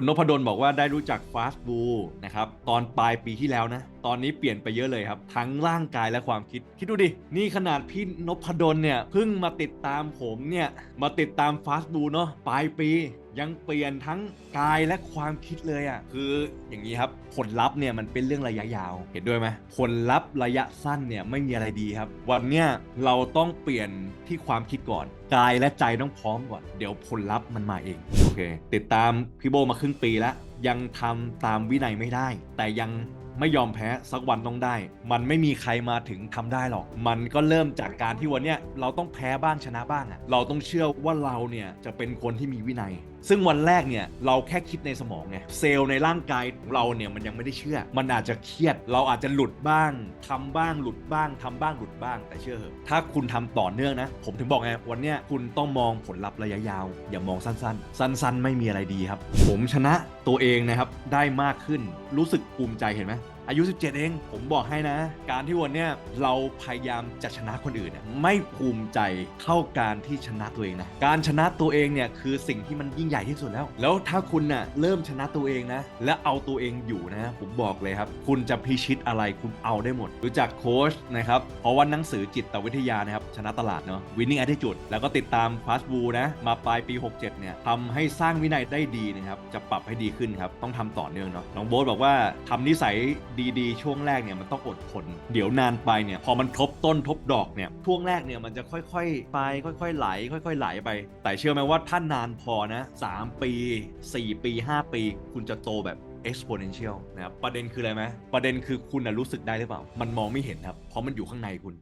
คุณนพดลบอกว่าได้รู้จักฟาสต์บูนะครับ ตอนปลายปีที่แล้วนะ ตอนนี้เปลี่ยนไปเยอะเลยครับ ทั้งร่างกายและความคิด คิดดูดิ นี่ขนาดพี่นพดลเนี่ยเพิ่งมาติดตามผมเนี่ย มาติดตามฟาสต์บูเนาะปลายปียังเปลี่ยนทั้งกายและความคิดเลยอะ่ะคืออย่างนี้ครับผลลัพธ์เนี่ยมันเป็นเรื่องระยะยาวเห็นด้วยไหมผลลัพธ์ระยะสั้นเนี่ยไม่มีอะไรดีครับ วันเนี้ยเราต้องเปลี่ยนที่ความคิดก่อนกายและใจต้องพร้อมก่อน เดี๋ยวผลลัพธ์มันมาเองโอเค ติดตามพี่โบมาครึ่งปีแล้ว ยังทำตามวินัยไม่ได้ แต่ยังไม่ยอมแพ้สักวันต้องได้ มันไม่มีใครมาถึงทำได้หรอก มันก็เริ่มจากการที่วันเนี้ยเราต้องแพ้บ้างชนะบ้างอะเราต้องเชื่อว่าเราเนี่ยจะเป็นคนที่มีวินัยซึ่งวันแรกเนี่ยเราแค่คิดในสมองไงเซลล์ในร่างกายของเราเนี่ยมันยังไม่ได้เชื่อ มันอาจจะเครียด เราอาจจะหลุดบ้างทำบ้างหลุดบ้างทำบ้างหลุดบ้าง แต่เชื่อเถอะถ้าคุณทำต่อเนื่องนะ ผมถึงบอกไงวันเนี้ยคุณต้องมองผลลัพธ์ระยะยาว อย่ามองสั้น ๆ สั้น ๆ ไม่มีอะไรดีครับ ผมชนะตัวเองนะครับได้มากขึ้นรู้สึกภูมิใจเห็นไหม อายุ 17 เอง ผมบอกให้นะ การที่วันเนี้ยเราพยายามจะชนะคนอื่นเนี่ยไม่ภูมิใจเท่าการที่ชนะตัวเองนะ การชนะตัวเองเนี่ยคือสิ่งที่มันยิ่งใหญ่ที่สุดแล้ว แล้วถ้าคุณน่ะเริ่มชนะตัวเองนะ และเอาตัวเองอยู่นะ ผมบอกเลยครับ คุณจะพิชิตอะไรคุณเอาได้หมด รู้จักโค้ชนะครับเพราะว่าหนังสือจิตวิทยานะครับชนะตลาดเนาะ winning attitude แล้วก็ติดตาม fast b o นะมาปลายปี 67 เนี่ยทำให้สร้างวินัยได้ดีนะครับจะปรับให้ดีขึ้นครับต้องทำต่อเนื่องเนาะน้องโบ๊ทบอกว่าทำนิสัยดีๆ ช่วงแรกเนี่ยมันต้องอดทนเดี๋ยวนานไปเนี่ยพอมันทบต้นทบดอกเนี่ยช่วงแรกเนี่ยมันจะค่อยๆ ไปค่อยๆไหล ค่อย ๆ ไหลไป แต่เชื่อไหมว่าถ้านานพอนะ3ปี 4 ปี 5 ปี คุณจะโตแบบ exponential นะครับประเด็นคืออะไรไหมประเด็นคือคุณนะรู้สึกได้หรือเปล่า มันมองไม่เห็นครับเพราะมันอยู่ข้างในคุณ